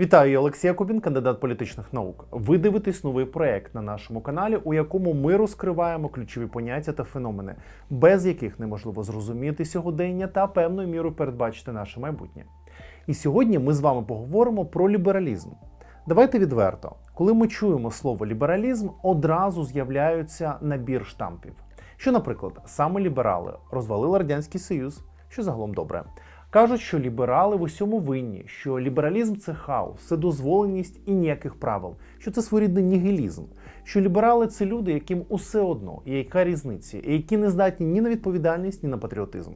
Вітаю, я Олексій Кубін, кандидат політичних наук. Ви дивитесь новий проект на нашому каналі, у якому ми розкриваємо ключові поняття та феномени, без яких неможливо зрозуміти сьогодення та певною мірою передбачити наше майбутнє. І сьогодні ми з вами поговоримо про лібералізм. Давайте відверто, коли ми чуємо слово лібералізм, одразу з'являється набір штампів. Що, наприклад, саме ліберали розвалили радянський союз, що загалом добре. Кажуть, що ліберали в усьому винні, що лібералізм це хаос, вседозволеність і ніяких правил, що це своєрідний нігілізм, що ліберали це люди, яким усе одно, і яка різниця, і які не здатні ні на відповідальність, ні на патріотизм.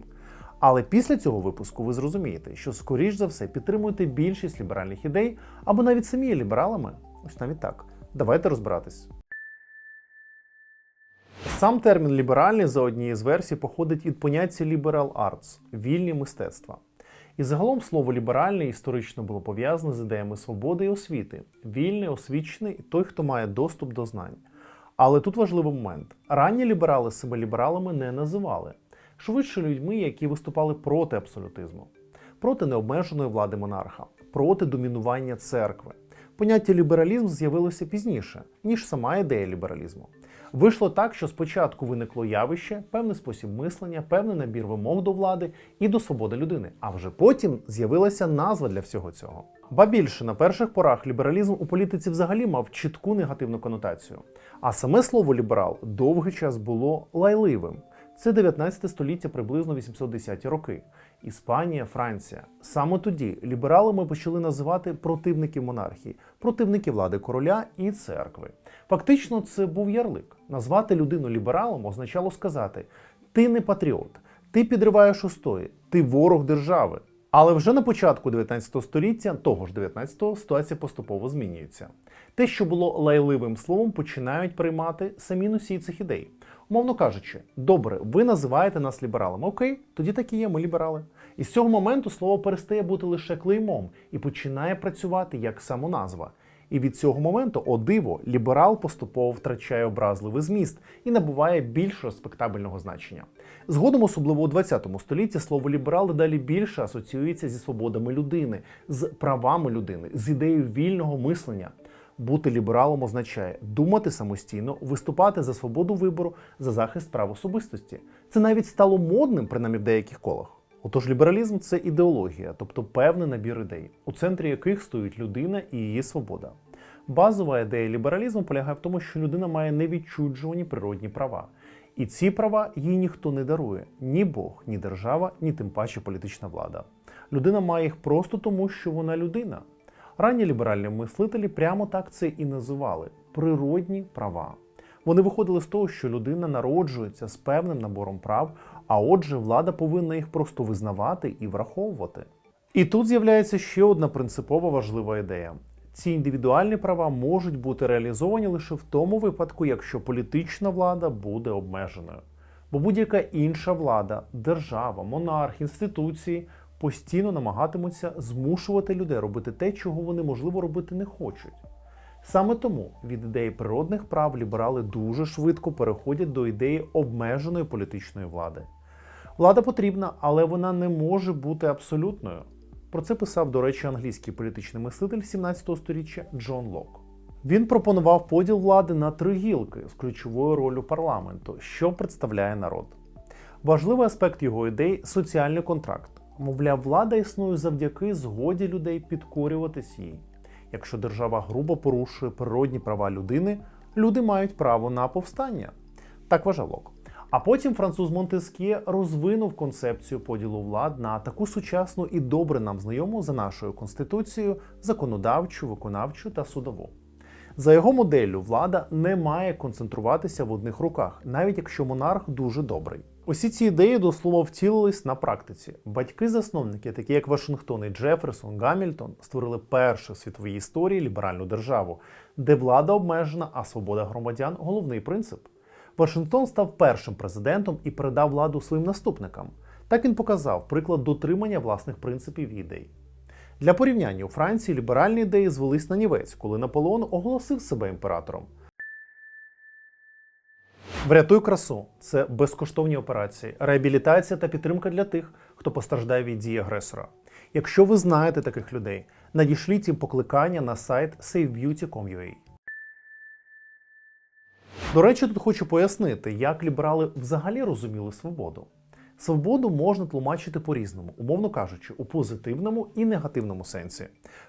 Але після цього випуску ви зрозумієте, що скоріш за все підтримуєте більшість ліберальних ідей, або навіть самі є лібералами. Ось навіть так. Давайте розбиратись. Сам термін ліберальний за однією з версій походить від поняття liberal arts – вільні мистецтва. І загалом слово ліберальний історично було пов'язане з ідеями свободи і освіти. Вільний, освічений той, хто має доступ до знань. Але тут важливий момент: ранні ліберали себе лібералами не називали, швидше людьми, які виступали проти абсолютизму, проти необмеженої влади монарха, проти домінування церкви. Поняття лібералізм з'явилося пізніше, ніж сама ідея лібералізму. Вийшло так, що спочатку виникло явище, певний спосіб мислення, певний набір вимог до влади і до свободи людини. А вже потім з'явилася назва для всього цього. Ба більше на перших порах лібералізм у політиці взагалі мав чітку негативну конотацію. А саме слово ліберал довгий час було лайливим. Це 19 століття, приблизно 810-ті роки. Іспанія, Франція. Саме тоді лібералами почали називати противників монархії, противники влади короля і церкви. Фактично, це був ярлик. Назвати людину лібералом означало сказати: ти не патріот, ти підриваєш устої, ти ворог держави. Але вже на початку 19 століття, того ж 19-го, ситуація поступово змінюється. Те, що було лайливим словом, починають приймати самі носії цих ідей. Умовно кажучи, добре, ви називаєте нас лібералами. Окей, тоді такі є, ми ліберали. І з цього моменту слово перестає бути лише клеймом і починає працювати як самоназва. І від цього моменту, о диво, ліберал поступово втрачає образливий зміст і набуває більш респектабельного значення. Згодом, особливо у 20 столітті, слово ліберал далі більше асоціюється зі свободами людини, з правами людини, з ідеєю вільного мислення. Бути лібералом означає думати самостійно, виступати за свободу вибору, за захист прав особистості. Це навіть стало модним, принаймні в деяких колах. Отож, лібералізм це ідеологія, тобто певний набір ідей, у центрі яких стоїть людина і її свобода. Базова ідея лібералізму полягає в тому, що людина має невідчуджувані природні права. І ці права їй ніхто не дарує ні Бог, ні держава, ні тим паче політична влада. Людина має їх просто тому, що вона людина. Ранні ліберальні мислителі прямо так це і називали природні права. Вони виходили з того, що людина народжується з певним набором прав, а отже, влада повинна їх просто визнавати і враховувати. І тут з'являється ще одна принципово важлива ідея. Ці індивідуальні права можуть бути реалізовані лише в тому випадку, якщо політична влада буде обмеженою. Бо будь-яка інша влада, держава, монарх, інституції постійно намагатимуться змушувати людей робити те, чого вони можливо робити не хочуть. Саме тому від ідеї природних прав ліберали дуже швидко переходять до ідеї обмеженої політичної влади. Влада потрібна, але вона не може бути абсолютною. Про це писав, до речі, англійський політичний мислитель 17 століття Джон Лок. Він пропонував поділ влади на три гілки з ключовою ролью парламенту, що представляє народ. Важливий аспект його ідей соціальний контракт. Мовляв, влада існує завдяки згоді людей підкорюватись їй. Якщо держава грубо порушує природні права людини, люди мають право на повстання. Так вважав. А потім француз Монтескє розвинув концепцію поділу влад на таку сучасну і добре нам знайому за нашою конституцією законодавчу, виконавчу та судову. За його моделлю, влада не має концентруватися в одних руках, навіть якщо монарх дуже добрий. Усі ці ідеї до слова втілились на практиці. Батьки-засновники, такі як Вашингтон і Джеферсон, Гамільтон, створили першу в світовій історії ліберальну державу, де влада обмежена, а свобода громадян головний принцип. Вашингтон став першим президентом і передав владу своїм наступникам. Так він показав приклад дотримання власних принципів і ідей. Для порівняння у Франції ліберальні ідеї звелись на нівець, коли Наполеон оголосив себе імператором. Врятуй красу це безкоштовні операції, реабілітація та підтримка для тих, хто постраждає від дії агресора. Якщо ви знаєте таких людей, надішліть їм покликання на сайт savebeauty.com.ua. До речі, тут хочу пояснити, як ліберали взагалі розуміли свободу. Свободу можна тлумачити по-різному, умовно кажучи, у позитивному і негативному сенсі.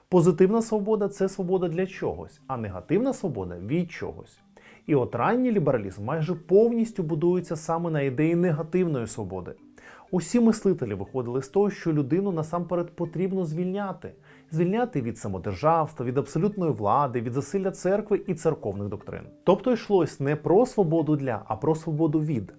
Позитивна свобода це свобода для чогось, а негативна свобода від чогось. І от ранній лібералізм майже повністю будується саме на ідеї негативної свободи. Усі мислителі виходили з того, що людину насамперед потрібно звільняти, звільняти від самодержавства, від абсолютної влади, від засилля церкви і церковних доктрин. Тобто йшлось не про свободу для, а про свободу від.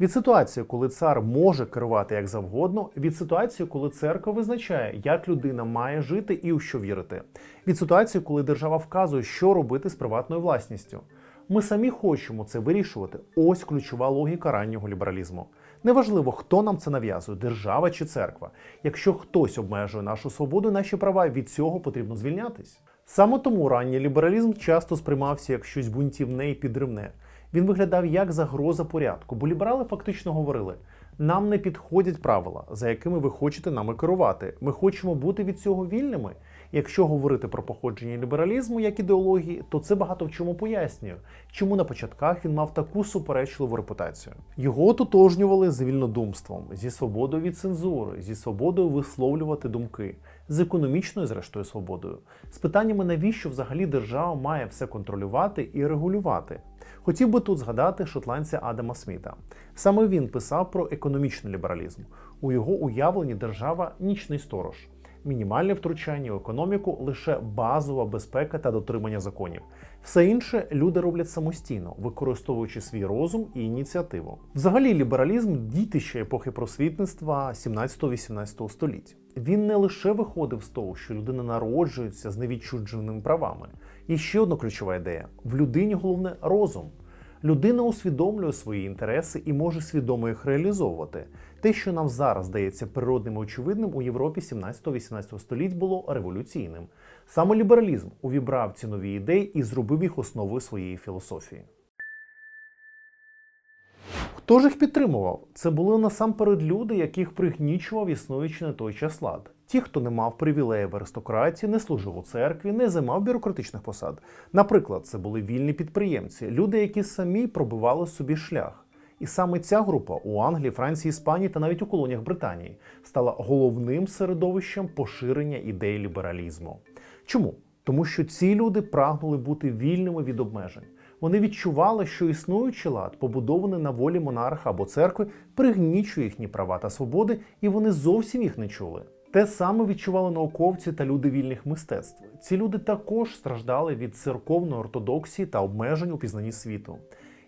Від ситуації, коли цар може керувати як завгодно, від ситуації, коли церква визначає, як людина має жити і у що вірити, від ситуації, коли держава вказує, що робити з приватною власністю. Ми самі хочемо це вирішувати. Ось ключова логіка раннього лібералізму. Неважливо, хто нам це нав'язує, держава чи церква. Якщо хтось обмежує нашу свободу, наші права від цього потрібно звільнятись. Саме тому ранній лібералізм часто сприймався як щось бунтівне і підривне. Він виглядав як загроза порядку, бо ліберали фактично говорили: нам не підходять правила, за якими ви хочете нами керувати. Ми хочемо бути від цього вільними. Якщо говорити про походження лібералізму як ідеології, то це багато в чому пояснює, чому на початках він мав таку суперечливу репутацію. Його ототожнювали з вільнодумством, зі свободою від цензури, зі свободою висловлювати думки, з економічною, зрештою, свободою, з питаннями, навіщо взагалі держава має все контролювати і регулювати. Хотів би тут згадати шотландця Адама Сміта. Саме він писав про економічний лібералізм. У його уявленні держава нічний сторож мінімальне втручання в економіку, лише базова безпека та дотримання законів. Все інше люди роблять самостійно, використовуючи свій розум і ініціативу. Взагалі, лібералізм дітище епохи просвітництва 17-18 століть. Він не лише виходив з того, що людина народжується з невідчудженими правами. І ще одна ключова ідея: в людині головне розум. Людина усвідомлює свої інтереси і може свідомо їх реалізовувати. Те, що нам зараз здається природним і очевидним, у Європі 17-18 століть було революційним. Саме лібералізм увібрав ці нові ідеї і зробив їх основою своєї філософії. Хто ж їх підтримував? Це були насамперед люди, яких пригнічував існуючий на той час лад. Ті, хто не мав привілеїв аристократії, не служив у церкві, не займав бюрократичних посад. Наприклад, це були вільні підприємці, люди, які самі пробивали собі шлях. І саме ця група у Англії, Франції, Іспанії та навіть у колоніях Британії стала головним середовищем поширення ідей лібералізму. Чому? Тому що ці люди прагнули бути вільними від обмежень. Вони відчували, що існуючий лад, побудований на волі монарха або церкви, пригнічує їхні права та свободи, і вони зовсім їх не чули. Те саме відчували науковці та люди вільних мистецтв. Ці люди також страждали від церковної ортодоксії та обмежень у пізнанні світу.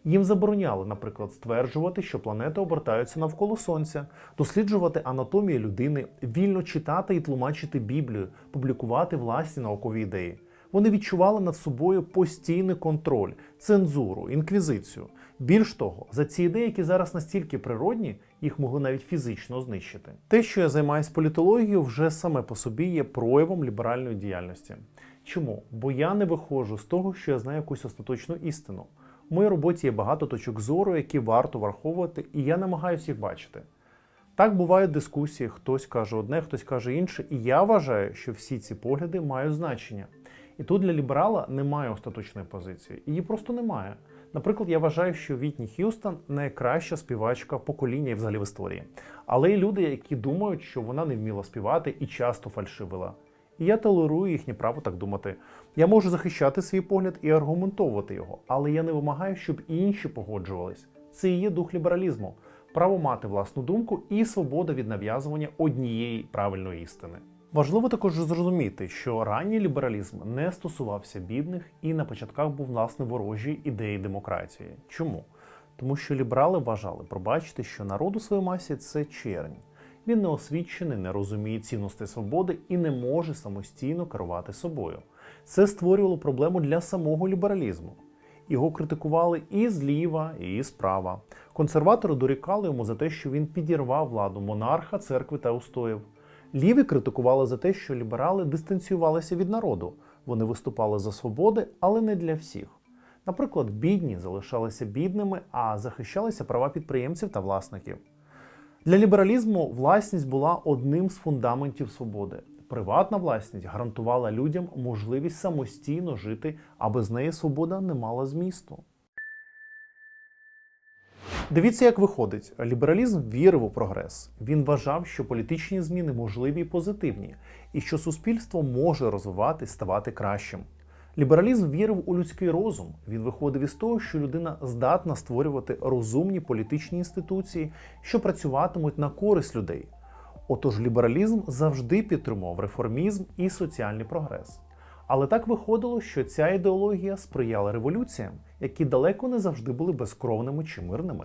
Їм забороняли, наприклад, стверджувати, що планети обертаються навколо сонця, досліджувати анатомію людини, вільно читати і тлумачити Біблію, публікувати власні наукові ідеї. Вони відчували над собою постійний контроль, цензуру, інквізицію. Більш того, за ці ідеї, які зараз настільки природні, їх могли навіть фізично знищити. Те, що я займаюся політологією, вже саме по собі є проявом ліберальної діяльності. Чому? Бо я не виходжу з того, що я знаю якусь остаточну істину. В моїй роботі є багато точок зору, які варто враховувати, і я намагаюся їх бачити. Так бувають дискусії, хтось каже одне, хтось каже інше, і я вважаю, що всі ці погляди мають значення. І тут для ліберала немає остаточної позиції, її просто немає. Наприклад, я вважаю, що Вітні Х'юстон найкраща співачка покоління і взагалі в історії. Але є люди, які думають, що вона не вміла співати і часто фальшивила. І я толерую їхнє право так думати. Я можу захищати свій погляд і аргументовувати його, але я не вимагаю, щоб інші погоджувались. Це і є дух лібералізму, право мати власну думку і свобода від нав'язування однієї правильної істини. Важливо також зрозуміти, що ранній лібералізм не стосувався бідних і на початках був власне ворожі ідеї демократії. Чому? Тому що ліберали вважали, пробачте, що народ у своїй масі це чернь. Він не освічений, не розуміє цінності свободи і не може самостійно керувати собою. Це створювало проблему для самого лібералізму. Його критикували і зліва, і справа. Консерватори дорікали йому за те, що він підірвав владу монарха, церкви та устоїв. Ліві критикували за те, що ліберали дистанціювалися від народу. Вони виступали за свободи, але не для всіх. Наприклад, бідні залишалися бідними, а захищалися права підприємців та власників. Для лібералізму власність була одним з фундаментів свободи. Приватна власність гарантувала людям можливість самостійно жити, а без неї свобода не мала змісту. Дивіться, як виходить. Лібералізм вірив у прогрес. Він вважав, що політичні зміни можливі і позитивні, і що суспільство може розвиватись, ставати кращим. Лібералізм вірив у людський розум. Він виходив із того, що людина здатна створювати розумні політичні інституції, що працюватимуть на користь людей. Отож, лібералізм завжди підтримував реформізм і соціальний прогрес. Але так виходило, що ця ідеологія сприяла революціям, які далеко не завжди були безкровними чи мирними.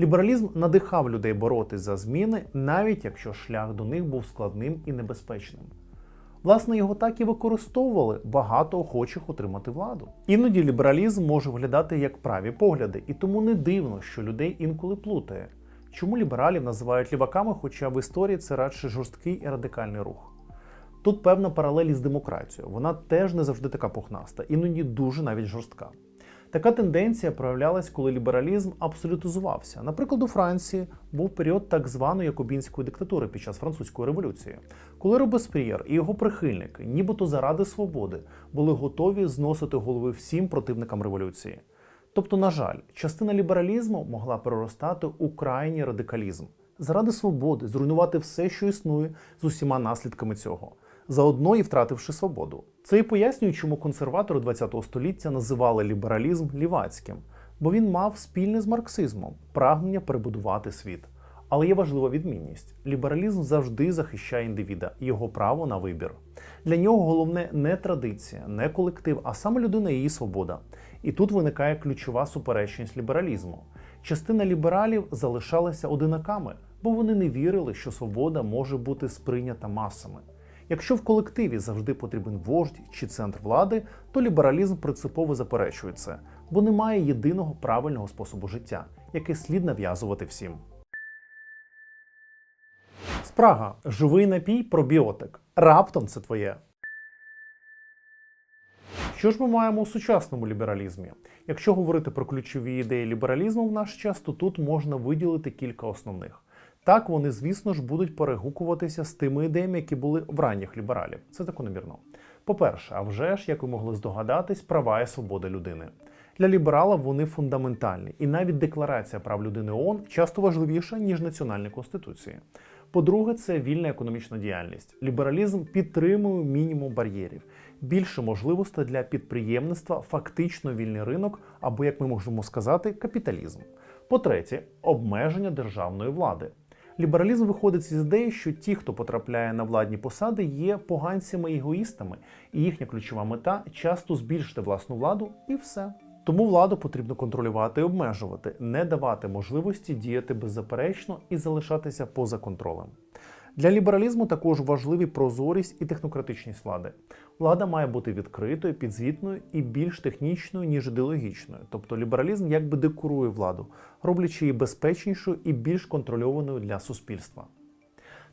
Лібералізм надихав людей боротись за зміни, навіть якщо шлях до них був складним і небезпечним. Власне, його так і використовували багато охочих отримати владу. Іноді лібералізм може виглядати як праві погляди, і тому не дивно, що людей інколи плутає. Чому лібералів називають ліваками, хоча в історії це радше жорсткий і радикальний рух. Тут певна паралель із демократією. Вона теж не завжди така пухнаста, іноді дуже навіть жорстка. Така тенденція проявлялась, коли лібералізм абсолютизувався. Наприклад, у Франції був період так званої якобінської диктатури під час французької революції, коли Робесп'єр і його прихильники, нібито заради свободи, були готові зносити голови всім противникам революції. Тобто, на жаль, частина лібералізму могла переростати у крайній радикалізм заради свободи, зруйнувати все, що існує, з усіма наслідками цього, заодно і втративши свободу. Це і пояснює, чому консерватори ХХ століття називали лібералізм лівацьким, бо він мав спільне з марксизмом прагнення перебудувати світ. Але є важлива відмінність: лібералізм завжди захищає індивіда його право на вибір. Для нього головне не традиція, не колектив, а саме людина і її свобода. І тут виникає ключова суперечність лібералізму. Частина лібералів залишалася одинаками, бо вони не вірили, що свобода може бути сприйнята масами. Якщо в колективі завжди потрібен вождь чи центр влади, то лібералізм принципово заперечує це, бо немає єдиного правильного способу життя, який слід нав'язувати всім. Спрага живий напій пробіотик. Раптом це твоє. Що ж ми маємо у сучасному лібералізмі? Якщо говорити про ключові ідеї лібералізму в наш час, то тут можна виділити кілька основних. Так, вони, звісно ж, будуть перегукуватися з тими ідеями, які були в ранніх лібералів. Це закономірно. По-перше, а вже ж, як ви могли здогадатись, права і свобода людини. Для ліберала вони фундаментальні, і навіть декларація прав людини ООН часто важливіша, ніж національні конституції. По-друге, це вільна економічна діяльність. Лібералізм підтримує мінімум бар'єрів, більше можливостей для підприємництва, фактично вільний ринок, або, як ми можемо сказати, капіталізм. По-третє, обмеження державної влади. Лібералізм виходить з ідеї, що ті, хто потрапляє на владні посади, є поганцями і егоїстами, і їхня ключова мета часто збільшити власну владу і все. Тому владу потрібно контролювати і обмежувати, не давати можливості діяти беззаперечно і залишатися поза контролем. Для лібералізму також важливі прозорість і технократичність влади. Влада має бути відкритою, підзвітною і більш технічною, ніж ідеологічною. Тобто лібералізм якби декорує владу, роблячи її безпечнішою і більш контрольованою для суспільства.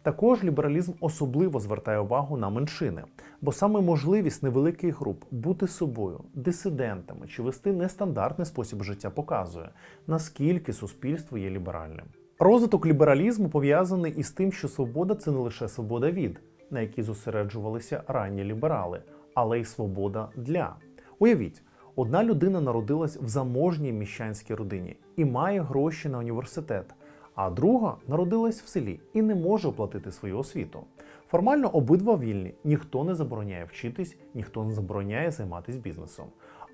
Також лібералізм особливо звертає увагу на меншини, бо саме можливість невеликих груп бути собою, дисидентами чи вести нестандартний спосіб життя показує, наскільки суспільство є ліберальним. Розвиток лібералізму пов'язаний із тим, що свобода це не лише свобода від, на якій зосереджувалися ранні ліберали, але й свобода для. Уявіть, одна людина народилась в заможній міщанській родині і має гроші на університет, а друга народилась в селі і не може оплатити свою освіту. Формально обидва вільні, ніхто не забороняє вчитись, ніхто не забороняє займатися бізнесом.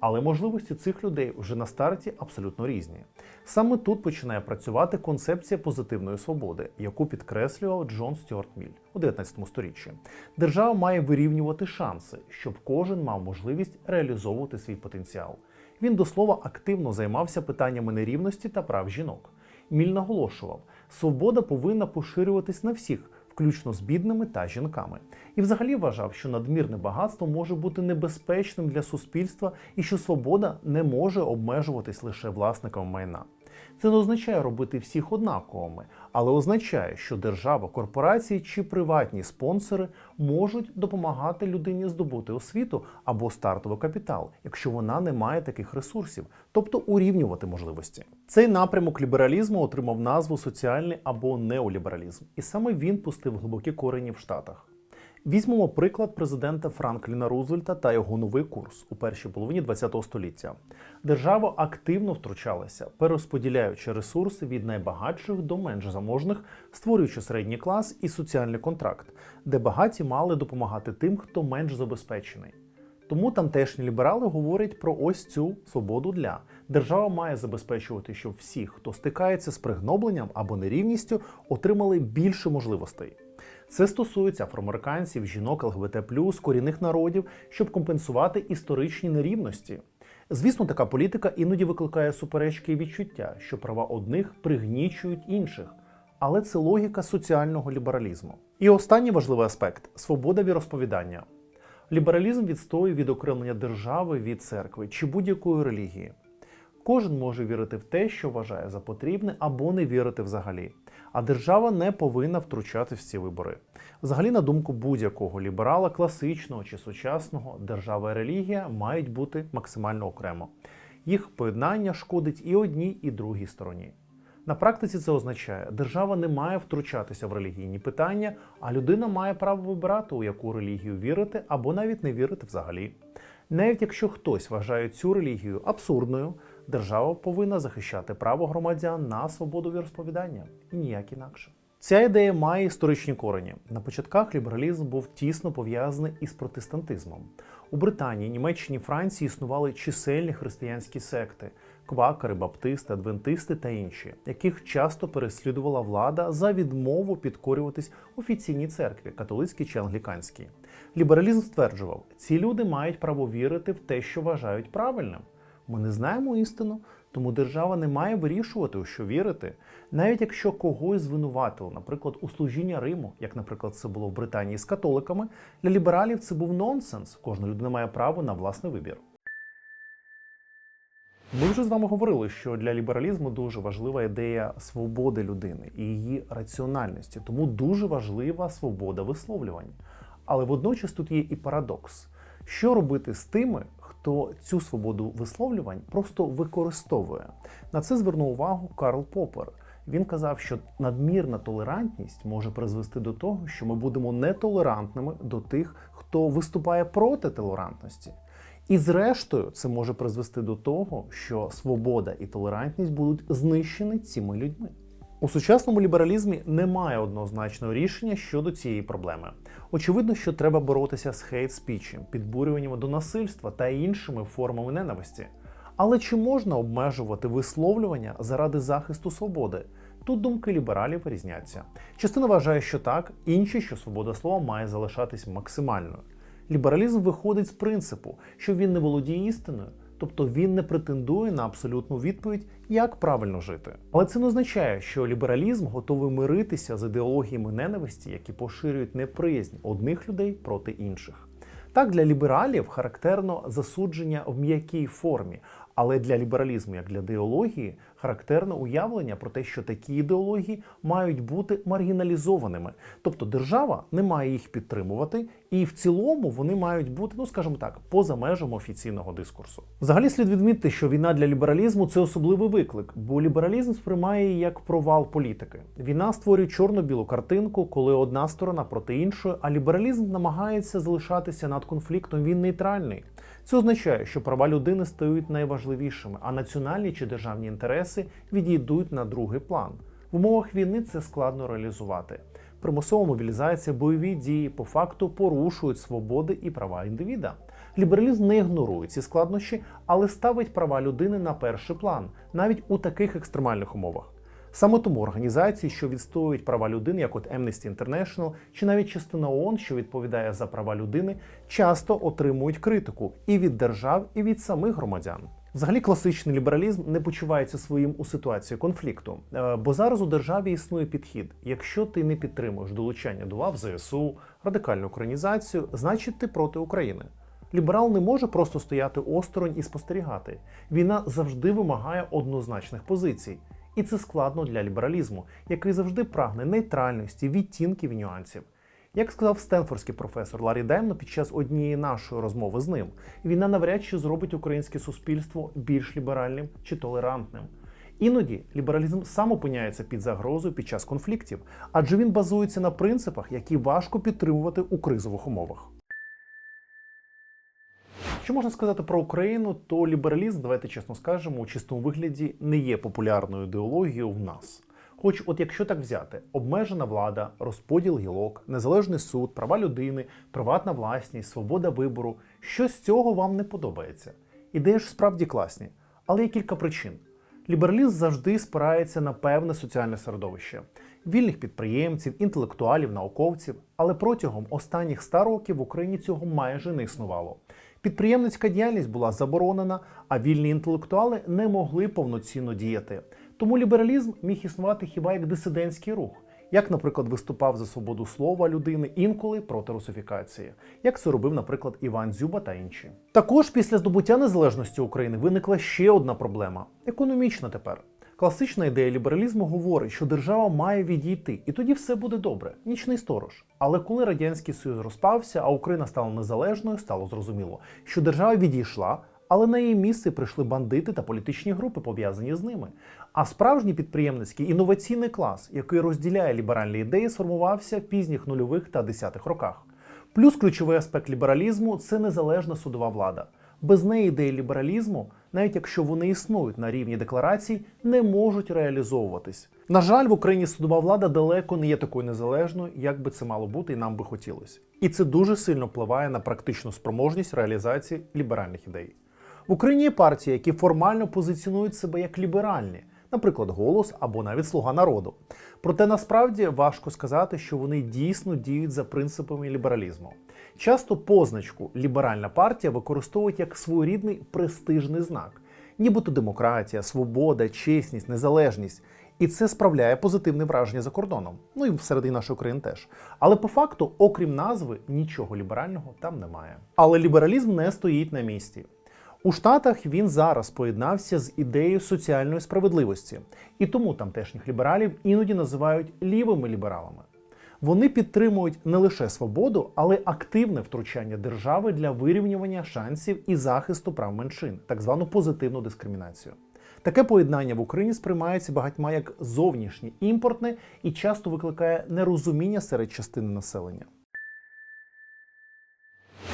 Але можливості цих людей вже на старті абсолютно різні. Саме тут починає працювати концепція позитивної свободи, яку підкреслював Джон Стюарт Міль у 19 сторіччі. Держава має вирівнювати шанси, щоб кожен мав можливість реалізовувати свій потенціал. Він до слова активно займався питаннями нерівності та прав жінок. Міль наголошував, свобода повинна поширюватись на всіх, включно з бідними та жінками. І взагалі вважав, що надмірне багатство може бути небезпечним для суспільства і що свобода не може обмежуватись лише власником майна. Це не означає робити всіх однаковими, але означає, що держава, корпорації чи приватні спонсори можуть допомагати людині здобути освіту або стартовий капітал, якщо вона не має таких ресурсів, тобто урівнювати можливості. Цей напрямок лібералізму отримав назву соціальний або неолібералізм, і саме він пустив глибокі корені в Штатах. Візьмемо приклад президента Франкліна Рузвельта та його новий курс у першій половині ХХ століття. Держава активно втручалася, перерозподіляючи ресурси від найбагатших до менш заможних, створюючи середній клас і соціальний контракт, де багаті мали допомагати тим, хто менш забезпечений. Тому тамтешні ліберали говорять про ось цю свободу для держава має забезпечувати, щоб всі, хто стикається з пригнобленням або нерівністю, отримали більше можливостей. Це стосується афроамериканців, жінок, ЛГБТ+, корінних народів, щоб компенсувати історичні нерівності. Звісно, така політика іноді викликає суперечки і відчуття, що права одних пригнічують інших. Але це логіка соціального лібералізму. І останній важливий аспект свобода віросповідання. Лібералізм відстоює відокремлення держави від церкви чи будь-якої релігії. Кожен може вірити в те, що вважає за потрібне, або не вірити взагалі. А держава не повинна втручатись в ці вибори. Взагалі, на думку будь-якого ліберала, класичного чи сучасного, держава і релігія мають бути максимально окремо. Їх поєднання шкодить і одній, і другій стороні. На практиці це означає, держава не має втручатися в релігійні питання, а людина має право вибирати, у яку релігію вірити або навіть не вірити взагалі. Навіть якщо хтось вважає цю релігію абсурдною, держава повинна захищати право громадян на свободу віросповідання і ніяк інакше. Ця ідея має історичні корені. На початках лібералізм був тісно пов'язаний із протестантизмом. У Британії, Німеччині, Франції існували чисельні християнські секти квакери, баптисти, адвентисти та інші, яких часто переслідувала влада за відмову підкорюватись офіційній церкві, католицькій чи англіканській. Лібералізм стверджував, ці люди мають право вірити в те, що вважають правильним. Ми не знаємо істину, тому держава не має вирішувати, у що вірити, навіть якщо когось звинуватили, наприклад, у служіння Риму, як, наприклад, це було в Британії з католиками, для лібералів це був нонсенс. Кожна людина має право на власний вибір. Ми вже з вами говорили, що для лібералізму дуже важлива ідея свободи людини і її раціональності, тому дуже важлива свобода висловлювань. Але водночас тут є і парадокс: що робити з тими, хто цю свободу висловлювань просто використовує? На це звернув увагу Карл Поппер. Він казав, що надмірна толерантність може призвести до того, що ми будемо нетолерантними до тих, хто виступає проти толерантності. І зрештою, це може призвести до того, що свобода і толерантність будуть знищені цими людьми. У сучасному лібералізмі немає однозначного рішення щодо цієї проблеми. Очевидно, що треба боротися з хейт-спічем, підбурюванням до насильства та іншими формами ненависті. Але чи можна обмежувати висловлювання заради захисту свободи? Тут думки лібералів різняться. Частина вважає, що так, інші, що свобода слова має залишатись максимальною. Лібералізм виходить з принципу, що він не володіє істиною, тобто він не претендує на абсолютну відповідь, як правильно жити. Але це не означає, що лібералізм готовий миритися з ідеологіями ненависті, які поширюють неприязнь одних людей проти інших. Так, для лібералів характерно засудження в м'якій формі, але для лібералізму, як для ідеології, характерне уявлення про те, що такі ідеології мають бути маргіналізованими. Тобто держава не має їх підтримувати, і в цілому вони мають бути, ну скажімо так, поза межами офіційного дискурсу. Взагалі слід відмітити, що війна для лібералізму це особливий виклик, бо лібералізм сприймає її як провал політики. Війна створює чорно-білу картинку, коли одна сторона проти іншої, а лібералізм намагається залишатися над конфліктом. Він нейтральний. Це означає, що права людини стають найважливішими, а національні чи державні інтереси відійдуть на другий план. В умовах війни це складно реалізувати. Примусова мобілізація, бойові дії по факту порушують свободи і права індивіда. Лібералізм не ігнорує ці складнощі, але ставить права людини на перший план, навіть у таких екстремальних умовах. Саме тому організації, що відстоюють права людини, як от Amnesty International, чи навіть частина ООН, що відповідає за права людини, часто отримують критику і від держав, і від самих громадян. Взагалі, класичний лібералізм не почувається своїм у ситуації конфлікту, Е, бо зараз у державі існує підхід: якщо ти не підтримуєш долучання до лав ЗСУ, радикальну українізацію, значить ти проти України. Ліберал не може просто стояти осторонь і спостерігати. Війна завжди вимагає однозначних позицій. І це складно для лібералізму, який завжди прагне нейтральності, відтінків і нюансів. Як сказав стенфордський професор Ларі Даймно під час однієї нашої розмови з ним, війна навряд чи зробить українське суспільство більш ліберальним чи толерантним. Іноді лібералізм сам опиняється під загрозою під час конфліктів, адже він базується на принципах, які важко підтримувати у кризових умовах. Що можна сказати про Україну, то лібералізм, давайте чесно скажемо, у чистому вигляді не є популярною ідеологією в нас. Хоч, от якщо так взяти, обмежена влада, розподіл гілок, незалежний суд, права людини, приватна власність, свобода вибору, що з цього вам не подобається. Ідеї ж справді класні, але є кілька причин. Лібералізм завжди спирається на певне соціальне середовище, вільних підприємців, інтелектуалів, науковців. Але протягом останніх 100 років в Україні цього майже не існувало. Підприємницька діяльність була заборонена, а вільні інтелектуали не могли повноцінно діяти. Тому лібералізм міг існувати хіба як дисидентський рух, як, наприклад, виступав за свободу слова людини інколи проти русифікації, як це робив, наприклад, Іван Дзюба та інші. Також після здобуття незалежності України виникла ще одна проблема економічна тепер. Класична ідея лібералізму говорить, що держава має відійти, і тоді все буде добре, нічний сторож. Але коли радянський союз розпався, а Україна стала незалежною, стало зрозуміло, що держава відійшла, але на її місце прийшли бандити та політичні групи, пов'язані з ними. А справжній підприємницький інноваційний клас, який розділяє ліберальні ідеї, сформувався в пізніх нульових та десятих роках. Плюс ключовий аспект лібералізму це незалежна судова влада. Без неї ідеї лібералізму, навіть якщо вони існують на рівні декларацій, не можуть реалізовуватись. На жаль, в Україні судова влада далеко не є такою незалежною, як би це мало бути, і нам би хотілося. І це дуже сильно впливає на практичну спроможність реалізації ліберальних ідей. В Україні є партії, які формально позиціонують себе як ліберальні, наприклад, голос або навіть слуга народу. Проте насправді важко сказати, що вони дійсно діють за принципами лібералізму. Часто позначку ліберальна партія використовують як своєрідний престижний знак, нібито демократія, свобода, чесність, незалежність. І це справляє позитивне враження за кордоном, ну і всередині нашої країни теж. Але по факту, окрім назви, нічого ліберального там немає. Але лібералізм не стоїть на місці. У Штатах він зараз поєднався з ідеєю соціальної справедливості, і тому тамтешніх лібералів іноді називають лівими лібералами. Вони підтримують не лише свободу, але активне втручання держави для вирівнювання шансів і захисту прав меншин, так звану позитивну дискримінацію. Таке поєднання в Україні сприймається багатьма як зовнішнє імпортне і часто викликає нерозуміння серед частини населення.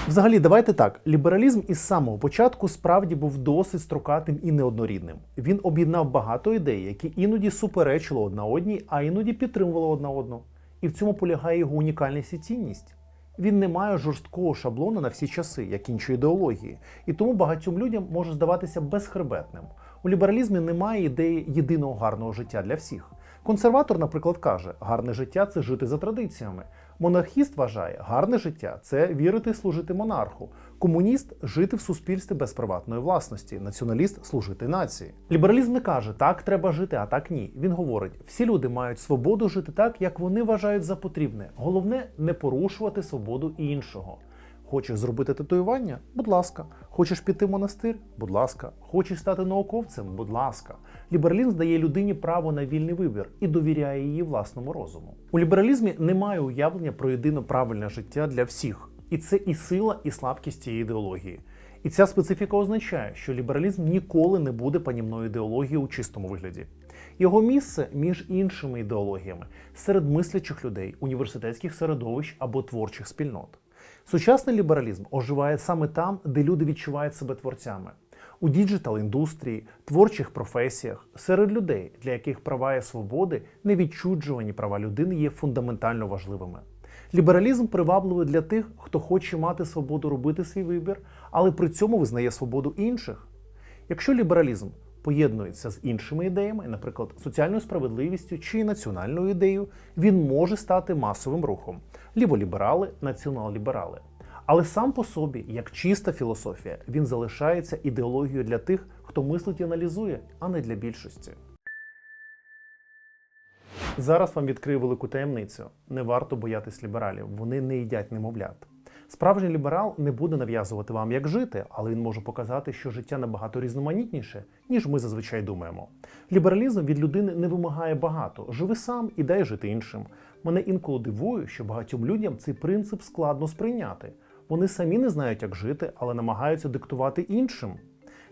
Взагалі, давайте так. Лібералізм із самого початку справді був досить строкатим і неоднорідним. Він об'єднав багато ідей, які іноді суперечили одна одній, а іноді підтримували одна одну. І в цьому полягає його унікальність і цінність. Він не має жорсткого шаблону на всі часи, як інші ідеології, і тому багатьом людям може здаватися безхребетним. У лібералізмі немає ідеї єдиного гарного життя для всіх. Консерватор, наприклад, каже, гарне життя це жити за традиціями. Монархіст вважає, гарне життя це вірити служити монарху. Комуніст жити в суспільстві без приватної власності, націоналіст служити нації. Лібералізм не каже, так треба жити, а так ні. Він говорить, всі люди мають свободу жити так, як вони вважають за потрібне. Головне не порушувати свободу іншого. Хочеш зробити татуювання? Будь ласка. Хочеш піти в монастир? Будь ласка. Хочеш стати науковцем? Будь ласка. Лібералізм дає людині право на вільний вибір і довіряє її власному розуму. У лібералізмі немає уявлення про єдине правильне життя для всіх. І це і сила, і слабкість цієї ідеології. І ця специфіка означає, що лібералізм ніколи не буде панівною ідеологією у чистому вигляді. Його місце між іншими ідеологіями серед мислячих людей, університетських середовищ або творчих спільнот. Сучасний лібералізм оживає саме там, де люди відчувають себе творцями. У діджитал-індустрії, творчих професіях, серед людей, для яких права і свободи, невідчуджувані права людини є фундаментально важливими. Лібералізм привабливий для тих, хто хоче мати свободу робити свій вибір, але при цьому визнає свободу інших. Якщо лібералізм поєднується з іншими ідеями, наприклад, соціальною справедливістю чи національною ідеєю, він може стати масовим рухом ліволіберали, націонал-ліберали. Але сам по собі, як чиста філософія, він залишається ідеологією для тих, хто мислить і аналізує, а не для більшості. Зараз вам відкрию велику таємницю. Не варто боятись лібералів, вони не їдять немовлят. Справжній ліберал не буде нав'язувати вам, як жити, але він може показати, що життя набагато різноманітніше, ніж ми зазвичай думаємо. Лібералізм від людини не вимагає багато. Живи сам і дай жити іншим. Мене інколи дивує, що багатьом людям цей принцип складно сприйняти. Вони самі не знають, як жити, але намагаються диктувати іншим.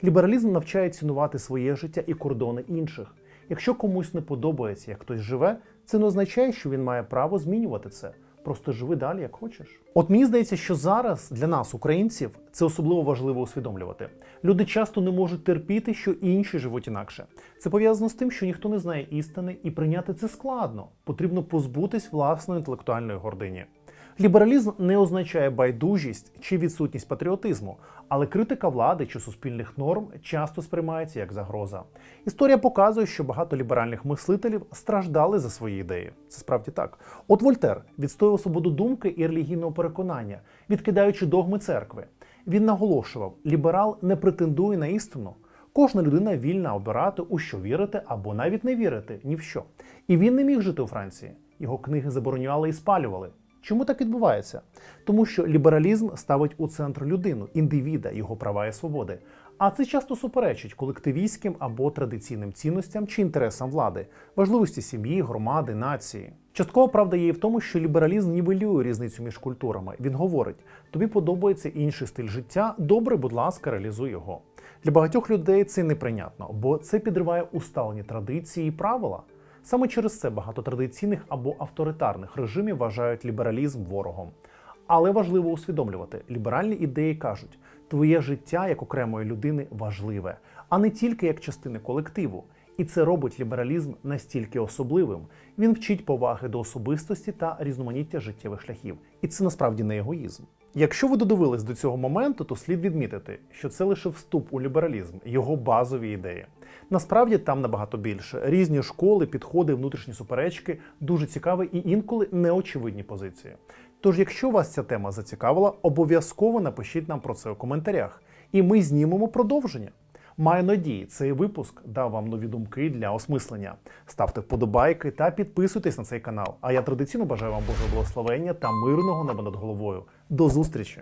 Лібералізм навчає цінувати своє життя і кордони інших. Якщо комусь не подобається, як хтось живе, це не означає, що він має право змінювати це. Просто живи далі, як хочеш. От мені здається, що зараз для нас, українців, це особливо важливо усвідомлювати. Люди часто не можуть терпіти, що інші живуть інакше. Це пов'язано з тим, що ніхто не знає істини, і прийняти це складно. Потрібно позбутись власної інтелектуальної гордині. Лібералізм не означає байдужість чи відсутність патріотизму, але критика влади чи суспільних норм часто сприймається як загроза. Історія показує, що багато ліберальних мислителів страждали за свої ідеї. Це справді так. От Вольтер відстоював свободу думки і релігійного переконання, відкидаючи догми церкви. Він наголошував, ліберал не претендує на істину. Кожна людина вільна обирати, у що вірити або навіть не вірити ні в що. І він не міг жити у Франції. Його книги забороняли і спалювали. Чому так відбувається? Тому що лібералізм ставить у центр людину, індивіда, його права і свободи. А це часто суперечить колективістським або традиційним цінностям чи інтересам влади, важливості сім'ї, громади, нації. Частково правда є і в тому, що лібералізм нівелює різницю між культурами. Він говорить: тобі подобається інший стиль життя, добре, будь ласка, реалізуй його. Для багатьох людей це неприйнятно, бо це підриває усталені традиції і правила. Саме через це багато традиційних або авторитарних режимів вважають лібералізм ворогом. Але важливо усвідомлювати, ліберальні ідеї кажуть, твоє життя як окремої людини важливе, а не тільки як частини колективу. І це робить лібералізм настільки особливим. Він вчить поваги до особистості та різноманіття життєвих шляхів. І це насправді не егоїзм. Якщо ви додивились до цього моменту, то слід відмітити, що це лише вступ у лібералізм, його базові ідеї. Насправді там набагато більше різні школи, підходи, внутрішні суперечки, дуже цікаві і інколи неочевидні позиції. Тож, якщо вас ця тема зацікавила, обов'язково напишіть нам про це у коментарях, і ми знімемо продовження. Маю надії, цей випуск дав вам нові думки для осмислення. Ставте вподобайки та підписуйтесь на цей канал. А я традиційно бажаю вам Божого благословення та мирного неба над головою. До зустрічі!